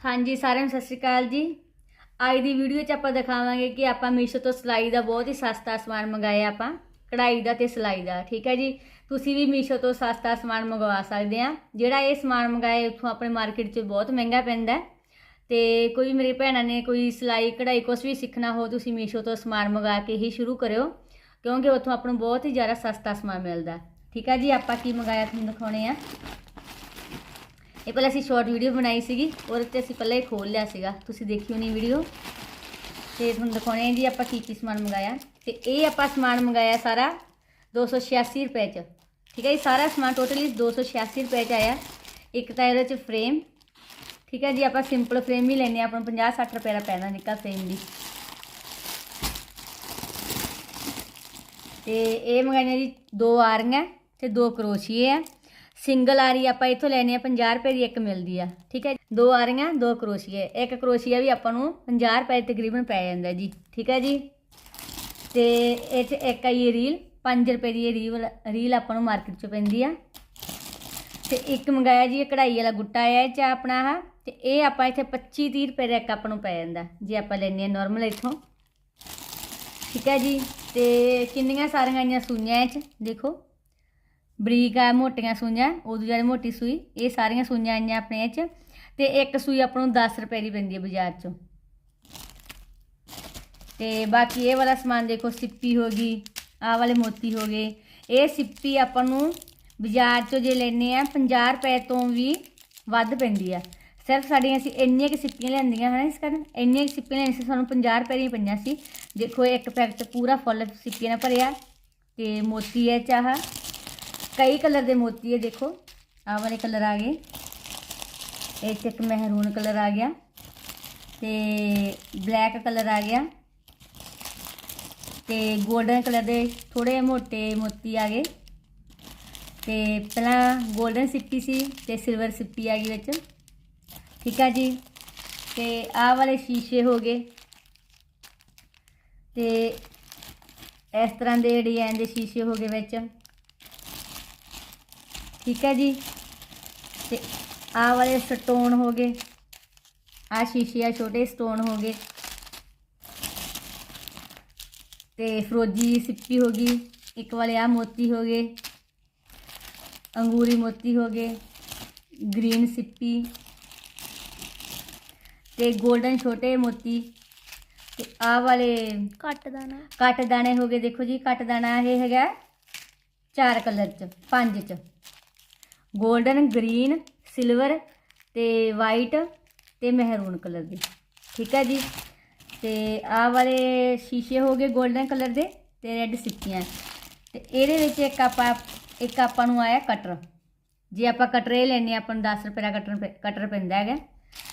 ਹਾਂਜੀ, ਸਾਰਿਆਂ ਨੂੰ ਸਤਿ ਸ਼੍ਰੀ ਅਕਾਲ ਜੀ। ਅੱਜ ਦੀ ਵੀਡੀਓ 'ਚ ਆਪਾਂ ਦਿਖਾਵਾਂਗੇ ਕਿ ਆਪਾਂ ਮੀਸ਼ੋ ਤੋਂ ਸਿਲਾਈ ਦਾ ਬਹੁਤ ਹੀ ਸਸਤਾ ਸਮਾਨ ਮੰਗਾਇਆ ਆਪਾਂ, ਕਢਾਈ ਦਾ ਤੇ ਸਿਲਾਈ ਦਾ, ਠੀਕ ਹੈ ਜੀ? ਤੁਸੀਂ ਵੀ ਮੀਸ਼ੋ ਤੋਂ ਸਸਤਾ ਸਮਾਨ ਮੰਗਵਾ ਸਕਦੇ ਆ। ਜਿਹੜਾ ਇਹ ਸਮਾਨ ਮੰਗਾਇਆ ਉੱਥੋਂ ਆਪਣੇ ਮਾਰਕੀਟ 'ਚ ਬਹੁਤ ਮਹਿੰਗਾ ਪੈਂਦਾ ਹੈ। ਤੇ ਕੋਈ ਮੇਰੀ ਭੈਣਾਂ ਨੇ ਕੋਈ ਸਿਲਾਈ, ਕਢਾਈ ਕੁਝ ਵੀ ਸਿੱਖਣਾ ਹੋ ਤੁਸੀਂ ਮੀਸ਼ੋ ਤੋਂ ਸਮਾਨ ਮੰਗਾ ਕੇ ਹੀ ਸ਼ੁਰੂ ਕਰਿਓ, ਕਿਉਂਕਿ ਉੱਥੋਂ ਆਪਾਂ ਨੂੰ ਬਹੁਤ ਹੀ ਜ਼ਿਆਦਾ ਸਸਤਾ ਸਮਾਨ ਮਿਲਦਾ ਠੀਕ ਹੈ ਜੀ, ਆਪਾਂ ਕੀ ਮੰਗਾਇਆ, ਤੁਹਾਨੂੰ ਦਿਖਾਉਣੇ ਆ। ਇਹ ਪਹਿਲਾਂ ਅਸੀਂ ਸ਼ਾਰਟ ਵੀਡੀਓ ਬਣਾਈ ਸੀਗੀ, ਉਹਦੇ ਤੇ ਅਸੀਂ ਪਹਿਲਾਂ ਹੀ ਖੋਲ ਲਿਆ ਸੀਗਾ। ਤੁਸੀਂ ਦੇਖੀ ਹੋਣੀ ਵੀਡੀਓ ਤੇ ਤੁਹਾਨੂੰ ਦਿਖਾਉਣੇ ਜੀ ਆਪਾਂ ਕੀ ਕੀ ਸਮਾਨ ਮੰਗਾਇਆ। ਤੇ ਇਹ ਆਪਾਂ ਸਮਾਨ ਮੰਗਾਇਆ ਸਾਰਾ 286 ਰੁਪਏ ਚ। ਠੀਕ ਹੈ ਜੀ, ਸਾਰਾ ਸਮਾਨ ਟੋਟਲੀ 286 ਰੁਪਏ ਚ ਆਇਆ। ਇੱਕ ਤਾਂ ਇਹਦੇ ਚ ਫਰੇਮ ਠੀਕ ਹੈ ਜੀ, ਆਪਾਂ ਸਿੰਪਲ ਫਰੇਮ ਹੀ ਲੈਣੇ ਆ ਆਪਾਂ ਨੂੰ 50 60 ਰੁਪਏ ਦਾ ਪੈਣਾ ਨਿੱਕਾ ਫਰੇਮ ਦੀ। ਤੇ ਇਹ ਮੰਗਾਈਆਂ ਜੀ ਦੋ ਆਰੀਆਂ ਤੇ ਦੋ ਕਰੋਸ਼ੀਏ ਆ। ਸਿੰਗਲ ਆਰੀ ਆਪਾਂ ਇੱਥੋਂ ਲੈਣੇ ਆ 50 ਰੁਪਏ ਦੀ ਇੱਕ ਮਿਲਦੀ ਆ। ਠੀਕ ਹੈ ਦੋ ਆਰੀਆਂ ਦੋ ਕਰੋਸ਼ੀਏ। ਇੱਕ ਕਰੋਸ਼ੀਆ ਵੀ ਆਪਾਂ ਨੂੰ 50 ਰੁਪਏ ਤਕਰੀਬਨ ਪੈ ਜਾਂਦਾ ਜੀ। ਠੀਕ ਹੈ ਜੀ? ਤੇ ਇਹ ਚ ਇੱਕ ਆਈ ਰੀਲ 5 ਰੁਪਏ ਦੀ ਰੀਲ ਰੀਲ ਆਪਾਂ ਨੂੰ ਮਾਰਕੀਟ 'ਚੋਂ ਪੈਂਦੀ ਆ। ਤੇ ਇੱਕ ਮੰਗਾਇਆ ਜੀ, ਇਹ ਕਢਾਈ ਵਾਲਾ ਗੁੱਟਾ ਆਇਆ ਇਹ ਚ ਆਪਣਾ ਆ ਤੇ ਇਹ ਆਪਾਂ ਇੱਥੇ 25 30 ਰੁਪਏ ਦਾ ਇੱਕ ਆਪਾਂ ਨੂੰ ਪੈ ਜਾਂਦਾ, ਜੇ ਆਪਾਂ ਲੈਣੇ ਆ ਨਾਰਮਲ ਇੱਥੋਂ। ਠੀਕ ਹੈ ਜੀ? ਤੇ ਕਿੰਨੀਆਂ ਸਾਰੀਆਂ ਆਈਆਂ ਸੂਈਆਂ ਇਹ ਚ? ਦੇਖੋ। ਬਰੀਕ ਆ, ਮੋਟੀਆਂ ਸੂਈਆਂ, ਉਦੋਂ ਜਿਹੜੀ ਮੋਟੀ ਸੂਈ, ਇਹ ਸਾਰੀਆਂ ਸੂਈਆਂ ਆਈਆਂ ਆਪਣੇ ਇਹ ਚ, ਤੇ ਇੱਕ ਸੂਈ ਆਪਾਂ ਨੂੰ 10 ਰੁਪਏ ਦੀ ਪੈਂਦੀ ਹੈ ਬਾਜ਼ਾਰ ਚੋਂ। ਤੇ ਬਾਕੀ ਇਹ ਵਾਲਾ ਸਮਾਨ ਦੇਖੋ, ਸਿੱਪੀ ਹੋ ਗਈ, ਆਹ ਵਾਲੇ ਮੋਤੀ ਹੋ ਗਏ। ਇਹ ਸਿੱਪੀ ਆਪਾਂ ਨੂੰ ਬਾਜ਼ਾਰ ਚੋਂ ਜੇ ਲੈਨੇ ਆ 50 ਰੁਪਏ ਤੋਂ ਵੀ ਵੱਧ ਪੈਂਦੀ ਆ। ਸਿਰਫ ਸਾਡੀਆਂ ਅਸੀਂ ਇੰਨੀਆਂ ਕਿ ਸਿੱਪੀਆਂ ਲੈਂਦੀਆਂ ਹਨ ਇਸ ਕਾਰਨ, ਇੰਨੀਆਂ ਕੁ ਸਿੱਪੀਆਂ ਲੈਣੀਆਂ ਸੀ ਸਾਨੂੰ 50 ਰੁਪਏ ਦੀਆਂ ਪਈਆਂ ਸੀ। ਦੇਖੋ, ਇੱਕ ਪੈਕਟ ਪੂਰਾ ਫੁੱਲ ਸਿੱਪੀਆਂ ਨਾਲ ਭਰਿਆ, ਤੇ ਮੋਤੀ ਹੈ ਚਾਹ। ਕਈ ਕਲਰ ਦੇ ਮੋਤੀ ਹੈ, ਦੇਖੋ। ਆਹ ਵਾਲੇ ਕਲਰ ਆ ਗਏ। ਇਹ ਤੇ ਇੱਕ ਮਹਿਰੂਨ ਕਲਰ ਆ ਗਿਆ। ਤੇ ਬਲੈਕ ਕਲਰ ਆ ਗਿਆ। ਤੇ ਗੋਲਡਨ ਕਲਰ ਦੇ ਥੋੜੇ ਮੋਟੇ ਮੋਤੀ ਆ ਗਏ। ਤੇ ਪਹਿਲਾਂ ਗੋਲਡਨ ਸਿੱਪੀ ਸੀ ਤੇ ਸਿਲਵਰ ਸਿੱਪੀ ਆ ਗਈ ਵਿੱਚ। ਠੀਕ ਆ ਜੀ? ਤੇ ਆਹ ਵਾਲੇ ਸ਼ੀਸ਼ੇ ਹੋ ਗਏ। ਤੇ ਇਸ ਤਰ੍ਹਾਂ ਦੇ ਡਿਜ਼ਾਈਨ ਦੇ ਸ਼ੀਸ਼ੇ ਹੋ ਗਏ ਵਿੱਚ। ਠੀਕ ਹੈ ਜੀ? ਤੇ ਆਹ ਵਾਲੇ ਸਟੋਨ ਹੋ ਗਏ। ਆ ਸ਼ੀਸ਼ੇ ਆ ਛੋਟੇ ਸਟੋਨ ਹੋ ਗਏ। ਤੇ ਫਰੋਜੀ ਸਿੱਪੀ ਹੋ ਗਈ। ਇੱਕ ਵਾਲੇ ਆ ਮੋਤੀ ਹੋ ਗਏ। ਅੰਗੂਰੀ ਮੋਤੀ ਹੋ ਗਏ। ਗ੍ਰੀਨ ਸਿੱਪੀ। ਤੇ 골ਡਨ ਛੋਟੇ ਮੋਤੀ। ਤੇ ਆਹ ਵਾਲੇ ਕੱਟ ਦਾਣਾ ਕੱਟ ਦਾਣੇ ਹੋ ਗਏ। ਦੇਖੋ ਜੀ ਕੱਟ ਦਾਣਾ ਇਹ ਹੈਗਾ ਚਾਰ ਕਲਰ ਚ ਪੰਜ ਚ। 골ਡਨ ਗ੍ਰੀਨ, ਸਿਲਵਰ ਤੇ ਵਾਈਟ ਤੇ ਮਹਿਰੂਨ ਕਲਰ ਦੀ। ਠੀਕ ਹੈ ਜੀ? ਤੇ ਆਹ ਵਾਲੇ ਸ਼ੀਸ਼ੇ ਹੋ ਗਏ 골ਡਨ ਕਲਰ ਦੇ ਤੇ ਰੈੱਡ ਸਿੱਕੀਆਂ। ਤੇ ਇਹਦੇ ਵਿੱਚ ਇੱਕ ਆਪਾਂ ਇੱਕ ਆਪਾਂ ਨੂੰ ਆਇਆ ਕਟਰ। ਜੇ ਆਪਾਂ ਕਟਰ ਇਹ ਲੈਣੇ ਆਪਾਂ ਨੂੰ 10 ਰੁਪਏ ਦਾ ਕਟਰ ਪੈ- ਕਟਰ ਪੈਂਦਾ ਹੈਗਾ।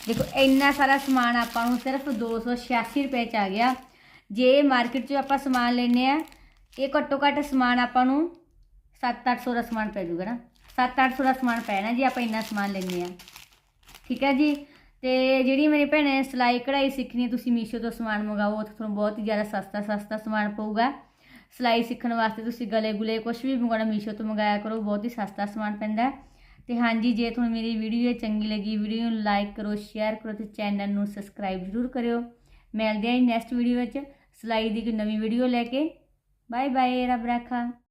ਦੇਖੋ, ਇੰਨਾ ਸਾਰਾ ਸਮਾਨ ਆਪਾਂ ਨੂੰ ਸਿਰਫ 286 ਰੁਪਏ ਚ ਆ ਗਿਆ। ਜੇ ਮਾਰਕੀਟ 'ਚ ਆਪਾਂ ਸਮਾਨ ਲੈਨੇ ਆ ਇਹ ਘੱਟੋ ਘੱਟ ਸਮਾਨ ਆਪਾਂ ਨੂੰ 7-800 ਦਾ ਸਮਾਨ ਪੈ ਜੂਗਾ ਨਾ। 7-800 ਦਾ ਸਮਾਨ ਪੈਣਾ ਜੀ, ਆਪਾਂ ਇੰਨਾ ਸਮਾਨ ਲੈਂਦੇ ਆ ਠੀਕ ਹੈ ਜੀ? ਤੇ ਜਿਹੜੀ ਮੇਰੀ ਭੈਣੇ ਸਿਲਾਈ ਕਢਾਈ ਸਿੱਖਣੀ, ਤੁਸੀਂ ਮੀਸ਼ੋ ਤੋਂ ਸਮਾਨ ਮੰਗਾਓ, ਉੱਥੇ ਤੁਹਾਨੂੰ ਬਹੁਤ ਹੀ ਜ਼ਿਆਦਾ ਸਸਤਾ ਸਸਤਾ ਸਮਾਨ ਪਊਗਾ। ਸਿਲਾਈ ਸਿੱਖਣ ਵਾਸਤੇ ਤੁਸੀਂ ਗਲੇ ਗੁਲੇ ਕੁਝ ਵੀ ਮੰਗਾਉਣਾ ਮੀਸ਼ੋ ਤੋਂ ਮੰਗਾਇਆ ਕਰੋ, ਬਹੁਤ ਹੀ ਸਸਤਾ ਸਮਾਨ ਪੈਂਦਾ ਹੈ। ਤੇ ਹਾਂਜੀ, ਜੇ ਤੁਹਾਨੂੰ ਮੇਰੀ ਵੀਡੀਓ ਚੰਗੀ ਲੱਗੀ, ਵੀਡੀਓ ਨੂੰ ਲਾਈਕ ਕਰੋ, ਸ਼ੇਅਰ ਕਰੋ ਤੇ ਚੈਨਲ ਨੂੰ ਸਬਸਕ੍ਰਾਈਬ ਜ਼ਰੂਰ ਕਰਿਓ। ਮਿਲਦੇ ਹਾਂ ਨੈਕਸਟ ਵੀਡੀਓ ਵਿੱਚ। ਸਿਲਾਈ ਦੀ ਇੱਕ ਨਵੀਂ ਵੀਡੀਓ ਲੈ ਕੇ। ਬਾਏ ਬਾਏ ਰੱਬ ਰਾਖਾ।